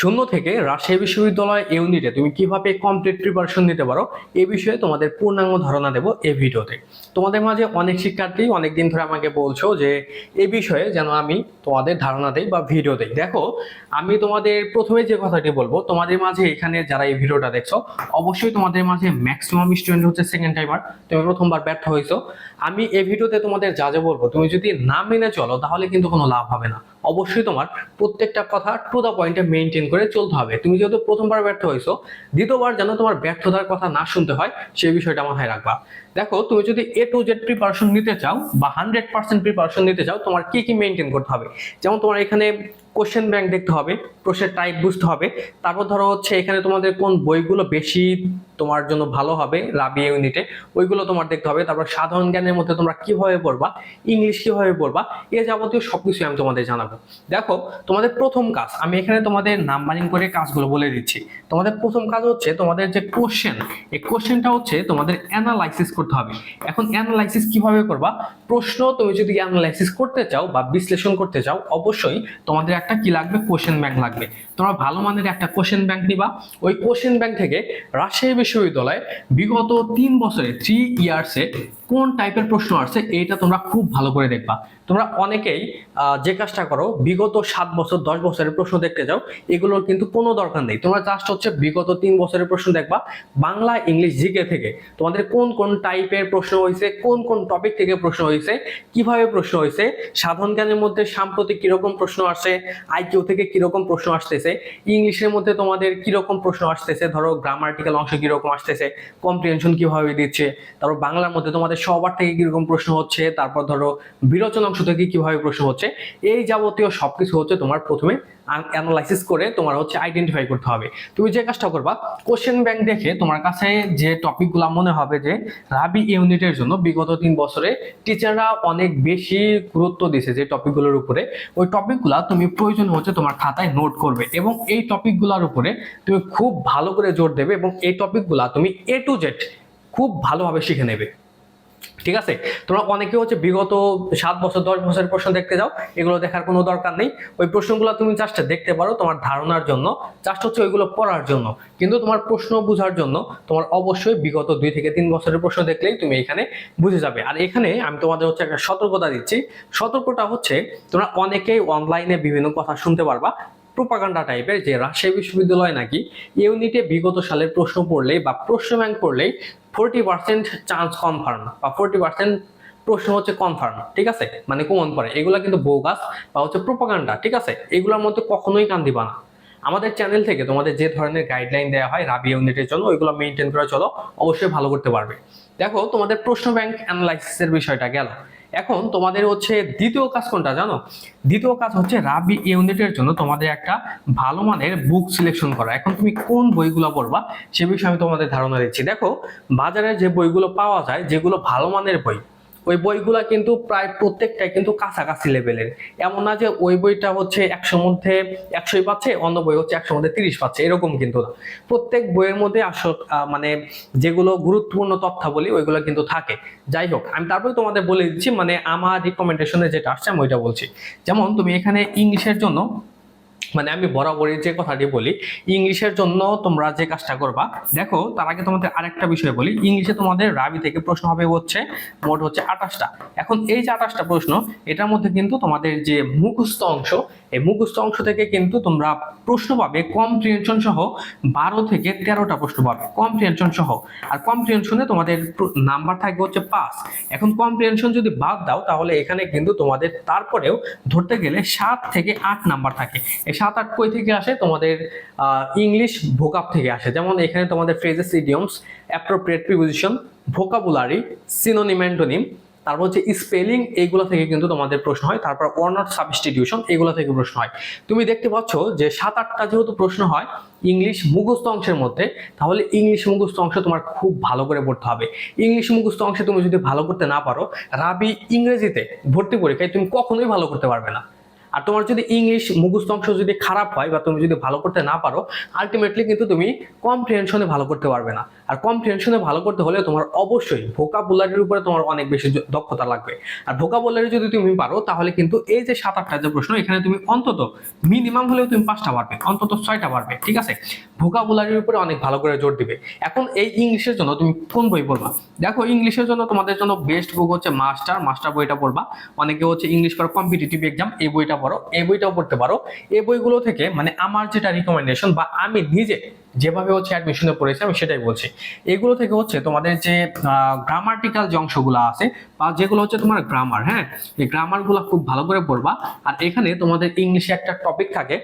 শূন্য থেকে রাজশাহী বিশ্ববিদ্যালয় ইউনিটে তুমি কীভাবে কমপ্লিট প্রিপারেশন নিতে পারো, এ বিষয়ে তোমাদের পূর্ণাঙ্গ ধারণা দেবো এই ভিডিওতে। তোমাদের মাঝে অনেক শিক্ষার্থী অনেক দিন ধরে আমাকে বলছো যে, এ বিষয়ে যেন আমি তোমাদের ধারণা দেই বা ভিডিও দেই। দেখো, আমি তোমাদের প্রথমে যে কথাটি বলব, তোমাদের মাঝে এখানে যারা এই ভিডিওটা দেখছ, অবশ্যই তোমাদের মাঝে ম্যাক্সিমাম স্টুডেন্ট হচ্ছে সেকেন্ড টাইমার তুমি প্রথমবার ব্যর্থ হয়েছো। আমি এই ভিডিওতে তোমাদের যা যা বলব, তুমি যদি না মেনে চলো, তাহলে কিন্তু কোনো লাভ হবে না। অবশ্যই তোমার প্রত্যেকটা কথা টু দ্য পয়েন্টে মেনটেন করে চলতে হবে। তুমি যেহেতু প্রথমবার ব্যর্থ হয়েছো, দ্বিতীয়বার যেন তোমার ব্যর্থতার কথা না শুনতে হয় সেই বিষয়টা মাথায় রাখবা। দেখো, তুমি যদি এ টু জেড প্রিপারেশন নিতে চাও বা হান্ড্রেড পার্সেন্ট প্রিপারেশন নিতে চাও, তোমার কি কি মেনটেন করতে হবে? যেমন তোমার এখানে কোশ্চেন ব্যাংক দেখতে হবে প্রশ্নের টাইপ বুঝতে হবে। তারপর ধরো হচ্ছে এখানে তোমাদের কোন বইগুলো বেশি তোমার জন্য ভালো হবে রাবি ইউনিটে ওইগুলো তোমার দেখতে হবে। তারপর সাধারণ জ্ঞানের মধ্যে তোমরা কীভাবে পড়বা ইংলিশ কীভাবে পড়বা, এ যাবতীয় সব সবকিছু আমি তোমাদের জানাব। দেখো, তোমাদের প্রথম কাজ, আমি এখানে তোমাদের নাম্বারিং করে কাজগুলো বলে দিচ্ছি। তোমাদের প্রথম কাজ হচ্ছে তোমাদের যে কোশ্চেন এই কোশ্চেনটা হচ্ছে তোমাদের অ্যানালাইসিস করতে হবে। এখন অ্যানালাইসিস কীভাবে করবা? প্রশ্ন তুমি যদি অ্যানালাইসিস করতে চাও বা বিশ্লেষণ করতে চাও, অবশ্যই তোমাদের একটা কি লাগবে? কোশ্চেন ব্যাংক লাগবে। তোমরা ভালো মানের একটা কোশ্চেন ব্যাংক নিবা। ওই কোশ্চেন ব্যাংক থেকে রাজশাহী বিশ্ববিদ্যালয়ে বিগত তিন বছরে থ্রি ইয়ার্সে কোন টাইপের প্রশ্ন আসছে? এইটা তোমরা খুব ভালো করে দেখবা। তোমরা অনেকেই যে কাজটা করো, বিগত সাত বছর, দশ বছরের প্রশ্ন দেখতে যাও, এগুলোর কিন্তু কোনো দরকার নেই। তোমরা জাস্ট হচ্ছে বিগত তিন বছরের প্রশ্ন দেখবা, বাংলা, ইংলিশ, জিকে থেকে তোমাদের কোন কোন টাইপের প্রশ্ন হয়েছে, কোন কোন টপিক থেকে প্রশ্ন হয়েছে, কীভাবে প্রশ্ন হয়েছে, সাধারণ জ্ঞানের মধ্যে সাম্প্রতিক কীরকম প্রশ্ন আসছে, আইকিউ থেকে কীরকম প্রশ্ন আসতেছে, ইংলিশের মধ্যে তোমাদের কীরকম প্রশ্ন আসতেছে, ধরো গ্রামার্টিক্যাল অংশ কীরকম আসতেছে কম্প্রিহেনশন কীভাবে দিচ্ছে, তারপর বাংলার মধ্যে তোমাদের সবার থেকে কীরকম প্রশ্ন হচ্ছে, তারপর ধরো বিরোচন অংশ থেকে কীভাবে প্রশ্ন হচ্ছে? এই যাবতীয় সবকিছু হচ্ছে তোমার প্রথমে অ্যানালাইসিস করে তোমার হচ্ছে আইডেন্টিফাই করতে হবে। তুমি যে কাজটা করবা কোশ্চেন ব্যাংক দেখে তোমার কাছে যে টপিকগুলো মনে হবে যে রাবি ইউনিটের জন্য বিগত তিন বছরে টিচাররা অনেক বেশি গুরুত্ব দিয়েছে যে টপিকগুলোর উপরে। ওই টপিকগুলো তুমি প্রয়োজন হচ্ছে তোমার খাতায় নোট করবে এবং এই টপিকগুলোর উপরে তুমি খুব ভালো করে জোর দেবে এবং এই টপিকগুলো তুমি এ টু জেড খুব ভালোভাবে শিখে নেবে। ঠিক আছে? তোমরা অনেকে হচ্ছে বিগত সাত বছর, দশ বছরের প্রশ্ন দেখতে যাও, এগুলো দেখার কোনো দরকার নেই। ওই প্রশ্নগুলো তুমি জাস্ট দেখতে পারো তোমার ধারণার জন্য জাস্ট হচ্ছে ওইগুলো পড়ার জন্য। কিন্তু তোমার প্রশ্ন বোঝার জন্য তোমার অবশ্যই বিগত দুই থেকে তিন বছরের প্রশ্ন দেখলেই তুমি এখানে বুঝে যাবে। আর এখানে আমি তোমাদের হচ্ছে একটা সতর্কতা দিচ্ছি। সতর্কতা হচ্ছে তোমরা অনেকেই অনলাইনে বিভিন্ন কথা শুনতে পারবা প্রোপাগান্ডা টাইপের যে রাজশাহী বিশ্ববিদ্যালয় নাকি ইউনিটে বিগত সালের প্রশ্ন পড়লেই বা প্রশ্ন ব্যাংক পড়লেই ফোরটি পার্সেন্ট চান্স কনফার্ম বা ফোরটি পার্সেন্ট প্রশ্ন হচ্ছে কনফার্ম ঠিক আছে? মানে কমন পড়ে এগুলো কিন্তু বোগাস বা হচ্ছে প্রোপাগান্ডা ঠিক আছে? এগুলোর মধ্যে কখনোই কান দিবা না। আমাদের চ্যানেল থেকে তোমাদের যে ধরনের গাইডলাইন দেওয়া হয় রাবি ইউনিটের জন্য, ওইগুলো মেনটেন করে চলো, অবশ্যই ভালো করতে পারবে। দেখো, তোমাদের প্রশ্ন ব্যাংক অ্যানালাইসিসের বিষয়টা গেল। এখন তোমাদের হচ্ছে দ্বিতীয় কাজ কোনটা জানো? দ্বিতীয় কাজ হচ্ছে রাবি ইউনিটের জন্য তোমাদের একটা ভালো মানের বুক সিলেকশন করা। এখন তুমি কোন বইগুলো পড়বা সে বিষয়ে আমি তোমাদের ধারণা দিচ্ছি। দেখো, বাজারে যে বইগুলো পাওয়া যায়, যেগুলো ভালো মানের বই ওই বইগুলা কিন্তু প্রায় প্রত্যেকটাই কিন্তু কাছাকাছি লেভেলের এমন না যে ওই বইটা হচ্ছে একশোর মধ্যে একশোই পাচ্ছে, অন্য বই হচ্ছে একশোর মধ্যে তিরিশ পাচ্ছে, এরকম কিন্তু না। প্রত্যেক বইয়ের মধ্যে আসল মানে যেগুলো গুরুত্বপূর্ণ তথ্যাবলী, ওইগুলো কিন্তু থাকে। যাই হোক, আমি তারপরে তোমাদের বলে দিচ্ছি মানে আমার রিকমেন্ডেশনে যেটা আসছে, আমি ওইটা বলছি। যেমন তুমি এখানে ইংলিশের জন্য মানে আমি বরাবরই যে কথাটি বলি, ইংলিশের জন্য তোমরা যে কাজটা করবা, দেখো তার আগে তোমাদের আরেকটা বিষয় বলি, ইংলিশে তোমাদের রাবি থেকে প্রশ্ন হবে হচ্ছে, মোট হচ্ছে আঠাশটা। এখন এই যে আঠাশটা প্রশ্ন, এটার মধ্যে কিন্তু তোমাদের যে মুখস্থ অংশ, এই মুখস্থ অংশ থেকে কিন্তু তোমরা প্রশ্ন পাবে কম্প্রিহেনশন সহ বারো থেকে তেরোটা প্রশ্ন পাবে কম্প্রিহেনশন সহ। আর কম্প্রিহেনশনে তোমাদের নাম্বার থাকবে হচ্ছে পাঁচ। এখন কম্প্রিহেনশন যদি বাদ দাও, তাহলে এখানে কিন্তু তোমাদের তারপরেও ধরতে গেলে সাত থেকে আট নাম্বার থাকে। এই সাত আট কই থেকে আসে? তোমাদের ইংলিশ ভোকাপ থেকে আসে। যেমন এখানে তোমাদের phrases idioms appropriate preposition vocabulary synonym তারপর হচ্ছে স্পেলিং এইগুলো থেকে কিন্তু তোমাদের প্রশ্ন হয়। তারপর ওয়ার্নার সাবস্টিটিউশন এগুলো থেকে প্রশ্ন হয়। তুমি দেখতে পাচ্ছ যে সাত আটটা যেহেতু প্রশ্ন হয় ইংলিশ মুখস্থ অংশের মধ্যে, তাহলে ইংলিশ মুখস্থ অংশ তোমার খুব ভালো করে পড়তে হবে। ইংলিশ মুখস্থ অংশে তুমি যদি ভালো করতে না পারো, রাবি ইংরেজিতে ভর্তি পরীক্ষায় তুমি কখনোই ভালো করতে পারবে না। আর তোমার যদি ইংলিশ মুখস্থ অংশ যদি খারাপ হয় বা তুমি যদি ভালো করতে না পারো আলটিমেটলি কিন্তু তুমি কম্প্রিহেনশনে ভালো করতে পারবে না। আর কম্প্রিহেনশনে ভালো করতে হলে তোমার অবশ্যই ভোকাবুলারির উপরে তোমার অনেক বেশি দক্ষতা লাগবে। আর ভোকাবুলারি যদি তুমি পারো, তাহলে কিন্তু এই যে সাত আটটা যে প্রশ্ন, এখানে তুমি অন্তত মিনিমাম হলেও তুমি পাঁচটা পারবে, অন্তত ছয়টা পারবে, ঠিক আছে? ভোকাবুলারির উপরে অনেক ভালো করে জোর দিবে। এখন এই ইংলিশের জন্য তুমি কোন বই পড়বা? দেখো, ইংলিশের জন্য তোমাদের জন্য বেস্ট বুক হচ্ছে মাস্টার মাস্টার বইটা পড়বা। অনেকে হচ্ছে ইংলিশ ফর কম্পিটিটিভ এক্সাম এই বইটা পড়ো, এই বইটাও পড়তে পারো। এই বইগুলো থেকে মানে আমার যেটা রিকমেন্ডেশন বা আমি নিজে যেভাবে হচ্ছে অ্যাডমিশনে পড়েছে, আমি সেটাই বলছি। এগুলো থেকে হচ্ছে তোমাদের যে গ্রামাটিক্যাল যে অংশগুলো আছে, বা যেগুলো হচ্ছে তোমার গ্রামার হ্যাঁ? এই গ্রামারগুলো খুব ভালো করে পড়বা। আর এখানে তোমাদের ইংলিশে একটা টপিক থাকে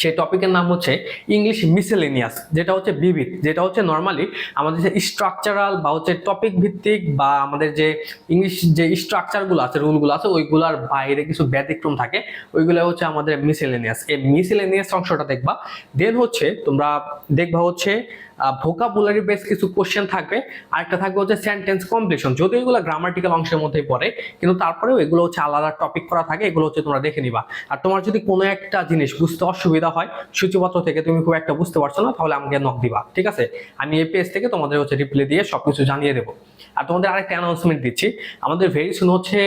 সেই টপিকের নাম হচ্ছে ইংলিশ মিসেলেনিয়াস যেটা হচ্ছে বিবিধ, যেটা হচ্ছে নর্মালি আমাদের যে স্ট্রাকচারাল বা হচ্ছে টপিক ভিত্তিক বা আমাদের যে ইংলিশ যে স্ট্রাকচারগুলো আছে রুলগুলো আছে, ওইগুলোর বাইরে কিছু ব্যতিক্রম থাকে, ওইগুলো হচ্ছে আমাদের মিসেলেনিয়াস এই মিসেলেনিয়াস অংশটা দেখবা দেন হচ্ছে তোমরা দেখবা হচ্ছে ভোকাবুলারি বেস কিছু কোশ্চেন থাকবে। আরেকটা থাকবে হচ্ছে সেন্টেন্স কমপ্লিশন যদিও এগুলো গ্রামাটিক্যাল অংশের মধ্যেই পড়ে, কিন্তু তারপরেও এগুলো হচ্ছে আলাদা টপিক করা থাকে, এগুলো হচ্ছে তোমরা দেখে নিবা। আর তোমার যদি কোনো একটা জিনিস বুঝতে অসুবিধা হয়, সূচিপত্র থেকে তুমি খুব একটা বুঝতে পারছ না, তাহলে আমাকে নক দিবা, ঠিক আছে? আমি এই পেজ থেকে তোমাদের হচ্ছে রিপ্লাই দিয়ে সবকিছু জানিয়ে দেবো। আর তোমাদের আরেকটা অ্যানাউন্সমেন্ট দিচ্ছি। আমাদের ভেরি সুন হচ্ছে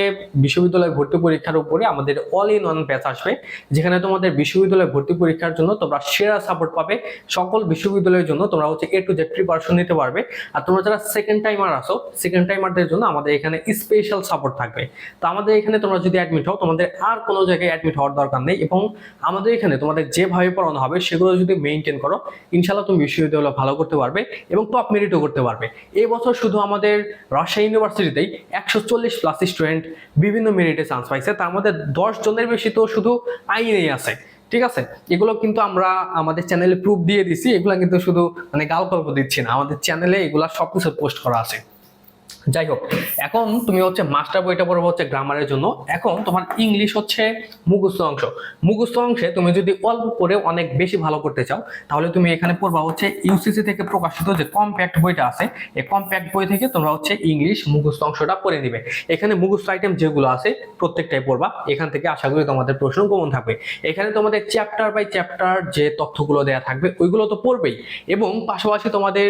বিশ্ববিদ্যালয় ভর্তি পরীক্ষার উপরে আমাদের অল ইন ওয়ান ব্যাচ আসবে, যেখানে তোমাদের বিশ্ববিদ্যালয় ভর্তি পরীক্ষার জন্য তোমরা সেরা সাপোর্ট পাবে। সকল বিশ্ববিদ্যালয়ের জন্য তোমরা হচ্ছে এ টু জেড প্রিপারেশন নিতে পারবে। আর তোমরা যারা সেকেন্ড টাইমার আসো সেকেন্ড টাইমারদের জন্য আমাদের এখানে স্পেশাল সাপোর্ট থাকবে। তো আমাদের এখানে তোমরা যদি অ্যাডমিট হও, তোমাদের আর কোনো জায়গায় অ্যাডমিট হওয়ার দরকার নেই এবং আমাদের এখানে তোমাদের যেভাবে পড়ানো হবে, সেগুলো যদি মেনটেন করো ইনশাল্লাহ তুমি বিশ্ববিদ্যালয় ভালো করতে পারবে এবং টপ মেরিটও করতে পারবে। এই বছর শুধু আমাদের রাজশাহী ইউনিভার্সিটিতেই একশো চল্লিশ প্লাস স্টুডেন্ট বিভিন্ন মেরিটে চান্স পাইছে। তার মধ্যে দশ জনের বেশি তো শুধু আইনেই আছে। ঠিক আছে? এগুলো কিন্তু আমরা আমাদের চ্যানেলে প্রুফ দিয়ে দিছি, এগুলো কিন্তু শুধু মানে গাল গল্প দিচ্ছি না, আমাদের চ্যানেলে এগুলো সবকিছু পোস্ট করা আছে। যাই হোক, এখন তুমি হচ্ছে মাস্টার বইটা পড়ব হচ্ছে গ্রামারের জন্য। এখন তোমার ইংলিশ হচ্ছে মুখস্থ অংশ। মুখস্থ অংশে তুমি যদি অল্প করে অনেক বেশি ভালো করতে চাও, তাহলে তুমি এখানে পড়বা হচ্ছে ইউসিসি থেকে প্রকাশিত যে কম্প্যাক্ট বইটা আছে, এই কম্প্যাক্ট বই থেকে তোমরা হচ্ছে ইংলিশ মুখস্থ অংশটা পড়ে নিবে। এখানে মুখস্থ আইটেম যেগুলো আছে প্রত্যেকটাই পড়বা। এখান থেকে আশা করি তোমাদের প্রশ্ন কমন থাকবে। এখানে তোমাদের চ্যাপ্টার বাই চ্যাপ্টার যে তথ্যগুলো দেওয়া থাকবে, ওইগুলো তো পড়বেই। এবং পাশাপাশি তোমাদের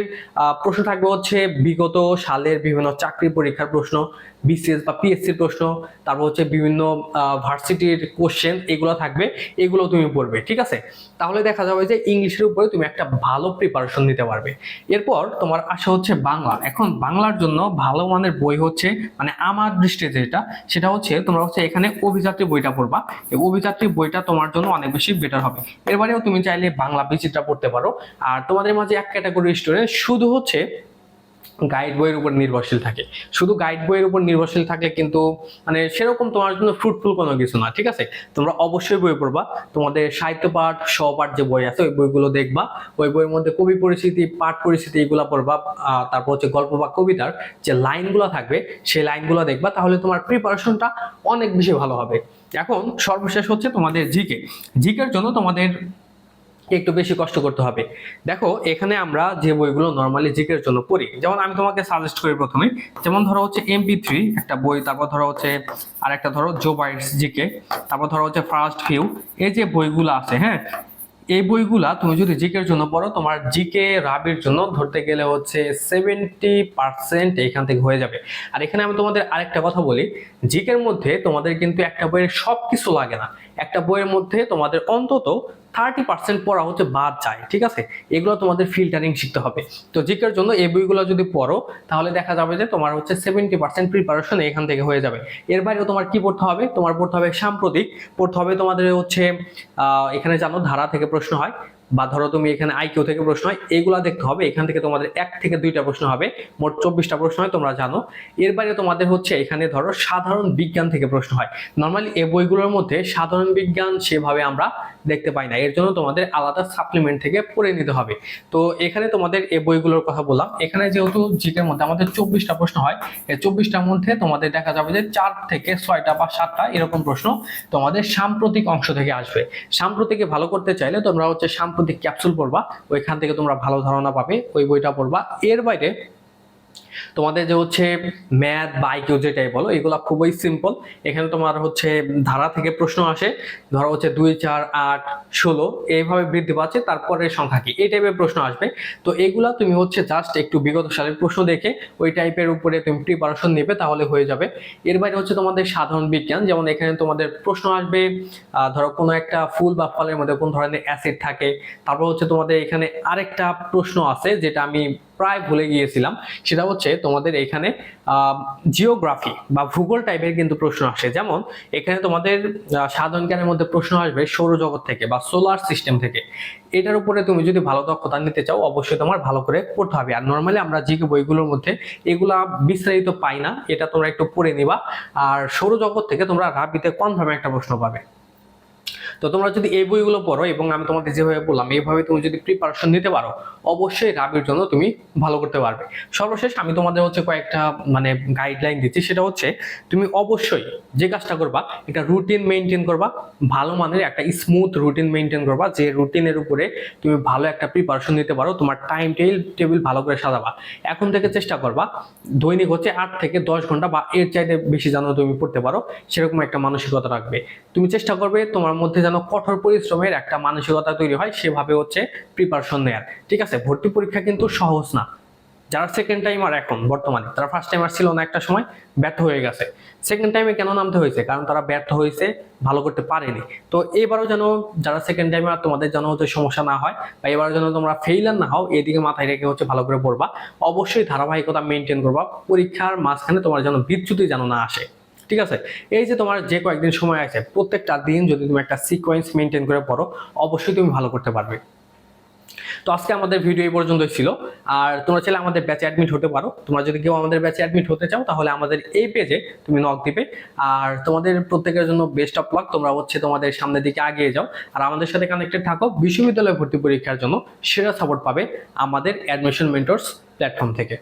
প্রশ্ন থাকবে হচ্ছে বিগত সালের বিভিন্ন চাকরি পরীক্ষার প্রশ্ন বিসিএস বা পিএসসির প্রশ্ন, তারপর হচ্ছে বিভিন্ন ভার্সিটির কোশ্চেন এগুলো থাকবে, এগুলো তুমি পড়বে, ঠিক আছে? তাহলে দেখা যাবে যে ইংলিশের উপরে তুমি একটা ভালো প্রিপারেশন নিতে পারবে। এরপর তোমার আশা হচ্ছে বাংলা। এখন বাংলার জন্য ভালো মানের বই হচ্ছে মানে আমার দৃষ্টিতে যেটা, সেটা হচ্ছে তোমরা হচ্ছে এখানে অভিযাত্রী বইটা পড়বা। এই অভিযাত্রী বইটা তোমার জন্য অনেক বেশি বেটার হবে। এরপরেও তুমি চাইলে বাংলা বিচিত্রা পড়তে পারো। আর তোমাদের মাঝে এক ক্যাটাগরি স্টুডেন্ট শুধু হচ্ছে গাইড বইয়ের উপর নির্ভরশীল থাকে। শুধু গাইড বইয়ের উপর নির্ভরশীল থাকলে কিন্তু মানে সেরকম তোমার জন্য ফ্রুটফুল কোনো কিছু না, ঠিক আছে? তোমরা অবশ্যই বই পড়বা। তোমাদের সাহিত্য পাঠ, সহপাঠ যে বই আছে, ওই বইগুলো দেখবা। ওই বইয়ের মধ্যে কবি পরিস্থিতি পাঠ পরিস্থিতি এগুলো পড়বা। তারপর হচ্ছে গল্প বা কবিতার যে লাইনগুলো থাকবে, সেই লাইনগুলো দেখবা। তাহলে তোমার প্রিপারেশনটা অনেক বেশি ভালো হবে। এখন সর্বশেষ হচ্ছে তোমাদের জিকে। জিকের জন্য তোমাদের একটু বেশি কষ্ট করতে হবে। দেখো, এখানে আমরা যে বইগুলো নর্মালি জিকের জন্য পড়ি, যেমন আমি তোমাকে সাজেস্ট করি প্রথমে, যেমন ধরো হচ্ছে এমপি থ্রি একটা বই, তারপর ধরো হচ্ছে আরেকটা ধরো জো বাইটস জিকে, তারপর ধরো হচ্ছে ফার্স্ট ভিউ এই যে বইগুলো আছে হ্যাঁ? এই বইগুলা তুমি যদি জিকের জন্য পড়ো, তোমার জিকে রাবির জন্য ধরতে গেলে হচ্ছে সেভেন্টি পার্সেন্ট এখান থেকে হয়ে যাবে। আর এখানে আমি তোমাদের আরেকটা কথা বলি, জিকের মধ্যে তোমাদের কিন্তু একটা বইয়ের সব কিছু লাগে না। একটা বইয়ের মধ্যে তোমাদের অন্তত থার্টি পার্সেন্ট পড়া হচ্ছে বাদ যায়, ঠিক আছে? এগুলো তোমাদের ফিল্টারিং শিখতে হবে। তো জিকের জন্য এই বইগুলো যদি পড়ো, তাহলে দেখা যাবে যে তোমার হচ্ছে সেভেন্টি পার্সেন্ট প্রিপারেশন এখান থেকে হয়ে যাবে। এর বাইরেও তোমার কি পড়তে হবে? তোমার পড়তে হবে সাম্প্রতিক, পড়তে হবে তোমাদের হচ্ছে এখানে জানো, ধারা থেকে প্রশ্ন হয়। বা ধরো তুমি এখানে আইকিউ থেকে প্রশ্ন হয় এইগুলা দেখতে হবে। এখান থেকে তোমাদের এক থেকে দুইটা প্রশ্ন হবে। মোট চব্বিশটা প্রশ্ন হয়, তোমরা জানো। এর বাইরে তোমাদের হচ্ছে এখানে ধরো সাধারণ বিজ্ঞান থেকে প্রশ্ন হয়। নর্মালি এই বইগুলোর মধ্যে সাধারণ বিজ্ঞান সেভাবে আমরা দেখতে পাই না। এর জন্য তোমাদের আলাদা সাপ্লিমেন্ট থেকে পড়ে নিতে হবে। তো এখানে তোমাদের এই বইগুলোর কথা বললাম। এখানে যেহেতু জিকের মধ্যে আমাদের চব্বিশটা প্রশ্ন হয়, এই চব্বিশটার মধ্যে তোমাদের দেখা যাবে যে চার থেকে ছয়টা বা সাতটা এরকম প্রশ্ন তোমাদের সাম্প্রতিক অংশ থেকে আসবে। সাম্প্রতিকে ভালো করতে চাইলে তোমরা হচ্ছে সাম্প্রতিক ক্যাপসুল পড়বা ওইখান থেকে তোমরা ভালো ধারণা পাবে ওই বইটা পড়বা এর বাইরে তোমাদের যে হচ্ছে ম্যাথ বা আইকিউ যেটাই বলো, এগুলো খুবই সিম্পল এখানে তোমার হচ্ছে ধারা থেকে প্রশ্ন আসে, ধরো হচ্ছে দুই, চার, আট, ষোলো, এইভাবে বৃদ্ধি পাচ্ছে, তারপরে সংখ্যা কি? এই টাইপের প্রশ্ন আসবে। তো এগুলা তুমি হচ্ছে জাস্ট একটু বিগত সালের প্রশ্ন দেখে, ওই টাইপের উপরে তুমি প্রিপারেশন নেবে, তাহলে হয়ে যাবে। এর বাইরে হচ্ছে তোমাদের সাধারণ বিজ্ঞান, যেমন এখানে তোমাদের প্রশ্ন আসবে ধরো কোনো একটা ফুল বা ফলের মধ্যে কোন ধরনের অ্যাসিড থাকে। তারপর হচ্ছে তোমাদের এখানে আরেকটা প্রশ্ন আছে, যেটা আমি প্রায় ভুলে গিয়েছিলাম। সেটা হচ্ছে তোমাদের এখানে জিওগ্রাফি বা ভূগোল টাইপের কিন্তু প্রশ্ন আসে। যেমন, এখানে তোমাদের সাধারণ জ্ঞানের মধ্যে প্রশ্ন আসবে সৌরজগৎ থেকে বা সোলার সিস্টেম থেকে। এটার উপরে তুমি যদি ভালো দক্ষতা নিতে চাও, অবশ্যই তোমার ভালো করে পড়তে হবে। আর নর্মালি আমরা জিকে বইগুলোর মধ্যে এগুলা বিস্তারিত পাই না, এটা তোমরা একটু পড়ে নিবা। আর সৌরজগৎ থেকে তোমরা রাবিতে কনফার্ম একটা প্রশ্ন পাবে? তো তোমরা যদি এই বইগুলো পড়ো এবং আমি তোমাদের যেভাবে বললাম, এইভাবে তুমি যদি প্রিপারেশন নিতে পারো, অবশ্যই রাবির জন্য তুমি ভালো করতে পারবে। সর্বশেষ আমি তোমাদের হচ্ছে কয়েকটা মানে গাইডলাইন দিচ্ছি। সেটা হচ্ছে, তুমি অবশ্যই যে কাজটা করবা একটা রুটিন মেনটেন করবা, ভালো মানের একটা স্মুথ রুটিন মেনটেন করবা, যে রুটিনের উপরে তুমি ভালো একটা প্রিপারেশন নিতে পারো, তোমার টাইম টেবিল টেবিল ভালো করে সাজাবা। এখন থেকে চেষ্টা করবা, দৈনিক হচ্ছে আট থেকে দশ ঘণ্টা বা এর চাইতে বেশি যেন তুমি পড়তে পারো, সেরকম একটা মানসিকতা রাখবে। তুমি চেষ্টা করবে তোমার মধ্যে যেন কঠোর পরিশ্রমের একটা মানসিকতা তৈরি হয়, সেভাবে হচ্ছে প্রিপারেশন নেয়ার। ঠিক আছে? ভর্তি পরীক্ষা কিন্তু সহজ না। যারা সেকেন্ড টাইম আর এখন, বর্তমানে, তারা ফার্স্ট টাইম আর ছিল না একটা সময়, ব্যর্থ হয়ে গেছে। সেকেন্ড টাইমে কেন নামতে হয়েছে? কারণ তারা ব্যর্থ হয়েছে, ভালো করতে পারেনি। তো এবারও যেন যারা সেকেন্ড টাইমে আর তোমাদের যেন হচ্ছে সমস্যা না হয়, বা এবার যেন তোমরা ফেইলার না হও, এদিকে মাথায় রেখে হচ্ছে ভালো করে পড়বা। অবশ্যই ধারাবাহিকতা মেনটেন করবা। পরীক্ষার মাঝখানে তোমার যেন বিচ্যুতি যেন না আসে। ঠিক আছে? এই যে তোমার যে কয়েকদিন সময় আছে, প্রত্যেকটা দিন যদি তুমি একটা সিকোয়েন্স মেনটেন করে পড়ো, অবশ্যই তুমি ভালো করতে পারবে। তো আজকে আমাদের ভিডিও এই পর্যন্তই ছিল। আর তোমরা চাইলে আমাদের ব্যাচে অ্যাডমিট হতে পারো। তোমরা যদি কেউ আমাদের ব্যাচে অ্যাডমিট হতে চাও, তাহলে আমাদের এই পেজে তুমি নক দিবে। আর তোমাদের প্রত্যেকের জন্য বেস্ট অফ লাক তোমরা হচ্ছে তোমাদের সামনের দিকে এগিয়ে যাও। আর আমাদের সাথে কানেক্টেড থাকো, বিশ্ববিদ্যালয় ভর্তি পরীক্ষার জন্য সেরা সাপোর্ট পাবে আমাদের অ্যাডমিশন মেন্টরস প্ল্যাটফর্ম থেকে।